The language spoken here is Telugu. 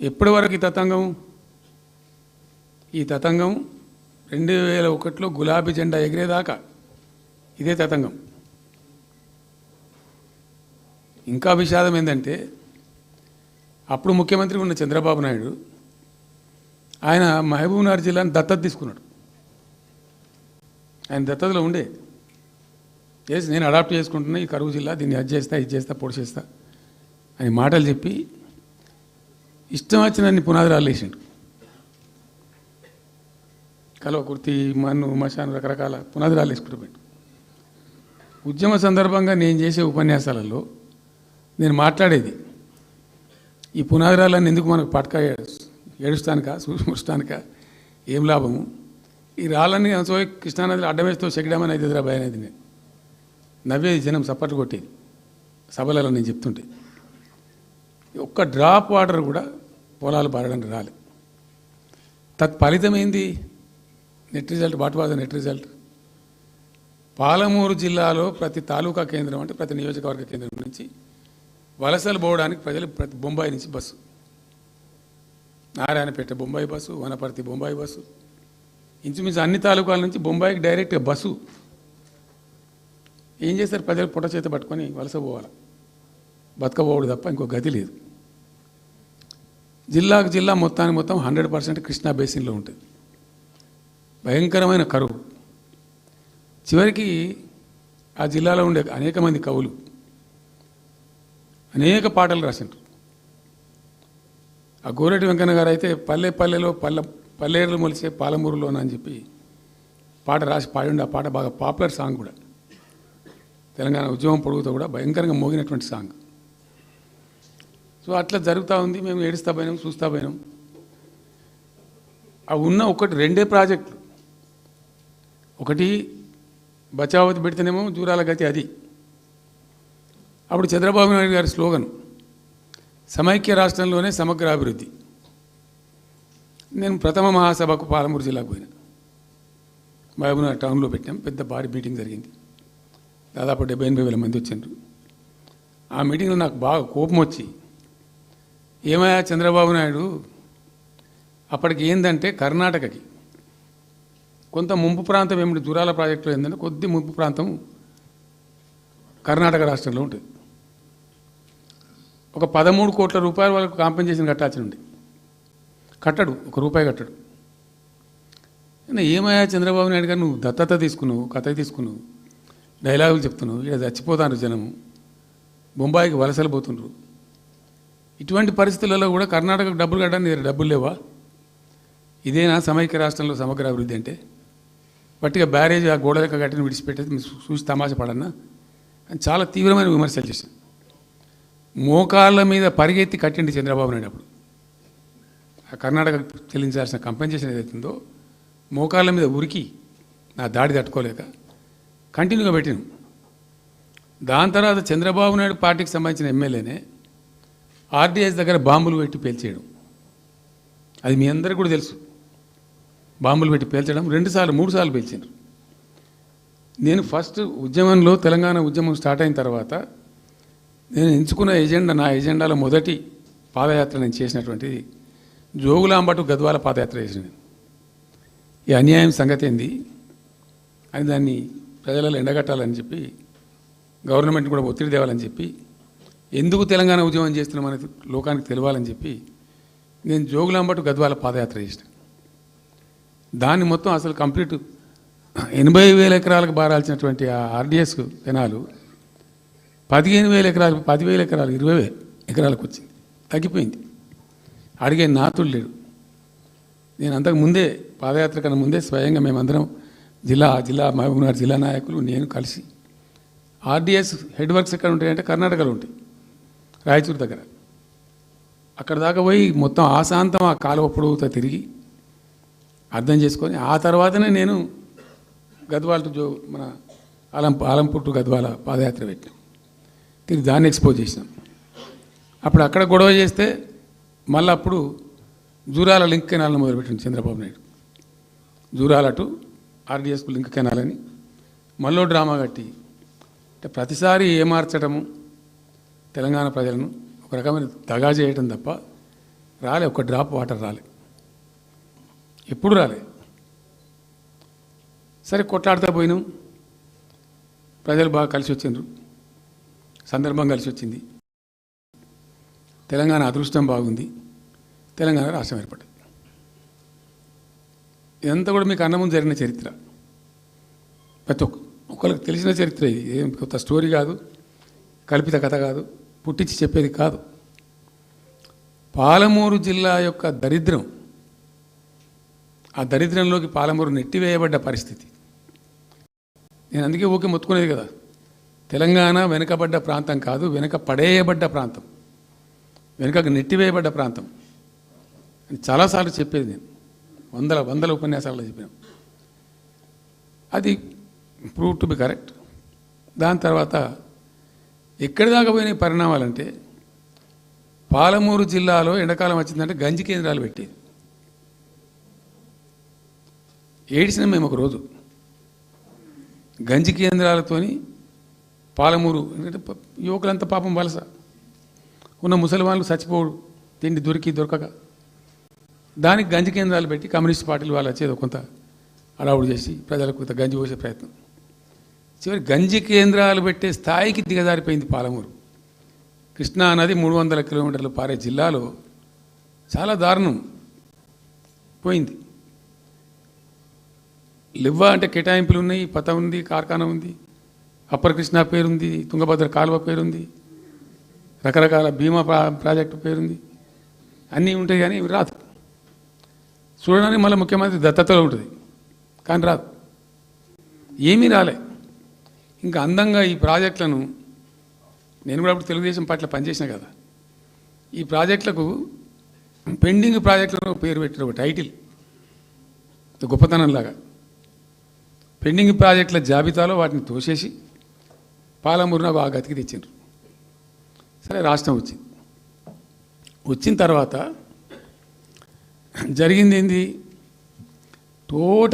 ఎప్పటి వరకు ఈ తతంగం? ఈ తతంగం రెండు వేల ఒకటిలో గులాబీ జెండా ఎగిరేదాకా ఇదే తతంగం. ఇంకా విషాదం ఏంటంటే అప్పుడు ముఖ్యమంత్రి ఉన్న చంద్రబాబు నాయుడు ఆయన మహబూబ్నగర్ జిల్లాని దత్తత తీసుకున్నాడు. ఆయన దత్తతలో ఉండే. ఎస్ నేను అడాప్ట్ చేసుకుంటున్నా ఈ కరువు జిల్లా దీన్ని అది చేస్తా ఇది చేస్తా పొడి చేస్తా అని మాటలు చెప్పి ఇష్టం వచ్చినన్ని పునాదురాలు వేసిండు కలవ కుర్తి మన్ను మశాను రకరకాల పునాదురాలు వేసుకుంటూ పోయిండు. ఉద్యమ సందర్భంగా నేను చేసే ఉపన్యాసాలలో నేను మాట్లాడేది ఈ పునాదిరాలన్నీ ఎందుకు మనకు పట్క ఏడుస్తానిక చూసుకుంటానిక ఏం లాభము? ఈ రాళ్ళని అంశో కృష్ణానదిలో అడ్డమేస్తూ చెక్కడమని అయితే భయం అనేది నేను నవ్వేది జనం సప్పట్లు కొట్టేది. సభలలో నేను చెప్తుంటే ఒక్క డ్రాప్ వాటర్ కూడా పొలాలు పారడానికి రాలే. తత్ఫలితం ఏంది net result what was net result? Palamuru జిల్లాలో ప్రతి తాలూకా కేంద్రం అంటే ప్రతి నియోజకవర్గ కేంద్రం నుంచి వలసలు పోవడానికి ప్రజలు ప్రతి బొంబాయి నుంచి bus. Narayanpet Bombay bus Wanaparthy Bombay bus. ఇంచుమించు అన్ని తాలూకాల నుంచి బొంబాయికి డైరెక్ట్గా బస్సు. ఏం చేస్తారు? ప్రజలు పొట్ట చేత పట్టుకొని వలస పోవాలి? బతకపోవడు తప్ప ఇంకో గతి లేదు. జిల్లాకు జిల్లా మొత్తానికి మొత్తం హండ్రెడ్ పర్సెంట్ కృష్ణా బేసిన్లో ఉంటుంది. భయంకరమైన కరువు. చివరికి ఆ జిల్లాలో ఉండే అనేక మంది కవులు అనేక పాటలు రాసిండ్రు. ఆ గోరెటి వెంకన్న గారు అయితే పల్లె పల్లెలో పల్లె పల్లెలు మొలిసే పాలమూరులోన అని చెప్పి పాట రాసి పాడిండు. ఆ పాట బాగా పాపులర్ సాంగ్ కూడా. తెలంగాణ ఉద్యమం పొడుగుతో కూడా భయంకరంగా మోగినటువంటి సాంగ్. సో అట్లా జరుగుతూ ఉంది మేము ఏడుస్తా పోయినాం చూస్తా పోయినాం. అవి ఉన్న ఒకటి రెండే ప్రాజెక్టులు. ఒకటి బచావతి పెడితేనేమో జూరాల గతి అది. అప్పుడు చంద్రబాబు నాయుడు గారి స్లోగన్ సమైక్య రాష్ట్రంలోనే సమగ్ర అభివృద్ధి. నేను ప్రథమ మహాసభకు పాలమూరు జిల్లాకు పోయినా. మహబూబ్నగర్ టౌన్లో పెట్టాం పెద్ద భారీ మీటింగ్ జరిగింది. దాదాపు డెబ్బై ఎనభై వేల మంది వచ్చిండ్రు ఆ మీటింగ్లో నాకు బాగా కోపం వచ్చి ఏమయ్యా చంద్రబాబు నాయుడు? అప్పటికి ఏందంటే కర్ణాటకకి. కొంత ముంపు ప్రాంతం ఏమిటి? దూరాల ప్రాజెక్టులో ఏంటంటే కొద్ది ముంపు ప్రాంతం కర్ణాటక రాష్ట్రంలో ఉంటుంది. ఒక పదమూడు కోట్ల రూపాయల వాళ్ళకు కాంపెన్సేషన్ కట్టాల్సి ఉండి కట్టడు ఒక రూపాయి కట్టడు. ఏమయ్యా చంద్రబాబు నాయుడు గారు? నువ్వు దత్తత తీసుకున్నావు కథ తీసుకున్నావు డైలాగులు చెప్తున్నావు ఇక్కడ చచ్చిపోతాను జనము బొంబాయికి వలసలు పోతుండ్రు. ఇటువంటి పరిస్థితులలో కూడా కర్ణాటకకు డబ్బులు కట్టడానికి దగ్గర డబ్బులు లేవా? ఇదేనా సమైక్య రాష్ట్రంలో సమగ్ర అభివృద్ధి అంటే? పట్టిగా బ్యారేజ్ ఆ గోడ లెక్క కట్టిన విడిచిపెట్టేది మీరు చూసి తమాషా పడన్నా? అని చాలా తీవ్రమైన విమర్శలు చేశాను మోకాళ్ళ మీద పరిగెత్తి కట్టిండి చంద్రబాబు నాయుడు అప్పుడు. ఆ కర్ణాటక చెల్లించాల్సిన కంపెన్సేషన్ ఏదైతుందో మోకాళ్ళ మీద ఉరికి నా దాడి తట్టుకోలేక కంటిన్యూగా పెట్టాను. దాని తర్వాత చంద్రబాబు నాయుడు పార్టీకి సంబంధించిన ఎమ్మెల్యేనే ఆర్డీఎస్ దగ్గర బాంబులు పెట్టి పేల్చేయడం. అది మీ అందరికీ కూడా తెలుసు. బాంబులు పెట్టి పేల్చడం రెండుసార్లు మూడు సార్లు పేల్చారు నేను ఫస్ట్ ఉద్యమంలో తెలంగాణ ఉద్యమం స్టార్ట్ అయిన తర్వాత నేను ఎంచుకున్న ఎజెండా నా ఎజెండాలో మొదటి పాదయాత్ర నేను చేసినటువంటిది జోగులాంబటు గద్వాల పాదయాత్ర చేసిన ఈ అన్యాయం సంగతి ఏంది? అని దాన్ని ప్రజలలో ఎండగట్టాలని చెప్పి గవర్నమెంట్ కూడా ఒత్తిడి తేవాలని చెప్పి ఎందుకు తెలంగాణ ఉద్యమం చేస్తున్నాం అనేది లోకానికి తెలవాలని చెప్పి నేను జోగులాంబటు గద్వాల పాదయాత్ర చేసిన. దాన్ని మొత్తం అసలు కంప్లీట్ ఎనభై వేల ఎకరాలకు బారాల్సినటువంటి ఆ ఆర్డిఎస్ కెనాలు పదిహేను వేల ఎకరాలు పదివేల ఎకరాలు ఇరవై వేల ఎకరాలకు వచ్చింది. తగ్గిపోయింది. అడిగే నాతుడు లేడు. నేను అంతకు ముందే పాదయాత్ర కన్నా ముందే స్వయంగా మేమందరం జిల్లా జిల్లా మహబూబ్నగర్ జిల్లా నాయకులు నేను కలిసి ఆర్డిఎస్ హెడ్ వర్క్స్ ఎక్కడ ఉంటాయంటే కర్ణాటకలో ఉంటాయి. రాయచూరు దగ్గర. అక్కడ దాకా పోయి మొత్తం ఆశాంతం ఆ కాలువ పొడవుతో తిరిగి అర్థం చేసుకొని ఆ తర్వాతనే నేను గద్వాల జో మన ఆలం ఆలంపూర్ టు గద్వాల పాదయాత్ర పెట్టాం తిరిగి దాన్ని ఎక్స్పోజ్ చేసినాం. అప్పుడు అక్కడ గొడవ చేస్తే మళ్ళీ అప్పుడు జూరాల లింక్ కెనాల్ని మొదలుపెట్టింది చంద్రబాబు నాయుడు. జూరాల టు ఆర్డిఎస్కు లింక్ కెనాల్ అని మళ్ళీ డ్రామా కట్టి అంటే ప్రతిసారి ఏమార్చడము తెలంగాణ ప్రజలను ఒక రకమైన దగా చేయటం తప్ప రాలే ఒక డ్రాప్ వాటర్ రాలే. ఎప్పుడు రాలే. సరే కొట్లాడుతూ పోయినాం. ప్రజలు బాగా కలిసి వచ్చిండ్రు. సందర్భం కలిసి వచ్చింది. తెలంగాణ అదృష్టం బాగుంది. తెలంగాణ రాష్ట్రం ఏర్పడింది. ఇదంతా కూడా మీకు అన్నముందు జరిగిన చరిత్ర. ప్రతి ఒక్క ఒక్కరికి తెలిసిన చరిత్ర ఇది. ఏం కొత్త స్టోరీ కాదు. కల్పిత కథ కాదు. పుట్టించి చెప్పేది కాదు. పాలమూరు జిల్లా యొక్క దరిద్రం ఆ దరిద్రంలోకి పాలమూరు నెట్టివేయబడ్డ పరిస్థితి. నేను అందుకే ఊకే మొత్తుకునేది కదా తెలంగాణ వెనుకబడ్డ ప్రాంతం కాదు వెనుక పడేయబడ్డ ప్రాంతం వెనుకకు నెట్టివేయబడ్డ ప్రాంతం అని చాలాసార్లు చెప్పేది నేను. వందల వందల ఉపన్యాసాల్లో చెప్పాను. అది ప్రూవ్ టు బి కరెక్ట్. దాని తర్వాత ఎక్కడి దాకా పోయిన పరిణామాలంటే పాలమూరు జిల్లాలో ఎండాకాలం వచ్చిందంటే గంజి కేంద్రాలు పెట్టేది. ఏడిసిన మేము ఒక రోజు గంజి కేంద్రాలతోని పాలమూరు ఎందుకంటే యువకులంతా పాపం వలస. ఉన్న ముసలి చచ్చిపోడు తిండి దొరికి దొరకక. దానికి గంజి కేంద్రాలు పెట్టి కమ్యూనిస్ట్ పార్టీలు వాళ్ళు వచ్చేది కొంత అడావుడు చేసి ప్రజలకు కొంత గంజి పోసే ప్రయత్నం. చివరి గంజి కేంద్రాలు పెట్టే స్థాయికి దిగజారిపోయింది పాలమూరు. కృష్ణా నది మూడు వందల కిలోమీటర్లు పారే జిల్లాలో చాలా దారుణం పోయింది. లివ్వ అంటే కేటాయింపులు ఉన్నాయి పత ఉంది కార్ఖానా ఉంది అప్పర్ కృష్ణా పేరుంది తుంగభద్ర కాలువ పేరుంది రకరకాల బీమా ప్రాజెక్టు పేరుంది అన్నీ ఉంటాయి కానీ ఇవి రాదు. చూడడానికి మళ్ళీ ముఖ్యమంత్రి దత్తతలో ఉంటుంది కానీ రాదు. ఏమీ రాలే. ఇంకా అందంగా ఈ ప్రాజెక్టులను నేను కూడా అప్పుడు తెలుగుదేశం పార్టీలో పనిచేసిన కదా. ఈ ప్రాజెక్టులకు పెండింగ్ ప్రాజెక్టులను పేరు పెట్టారు ఒక టైటిల్. గొప్పతనంలాగా పెండింగ్ ప్రాజెక్టుల జాబితాలో వాటిని తోసేసి పాలమూరు నాకు ఆ గతికి తెచ్చిండ్రు. సరే రాష్ట్రం వచ్చింది. వచ్చిన తర్వాత జరిగింది ఏంది? టోటల్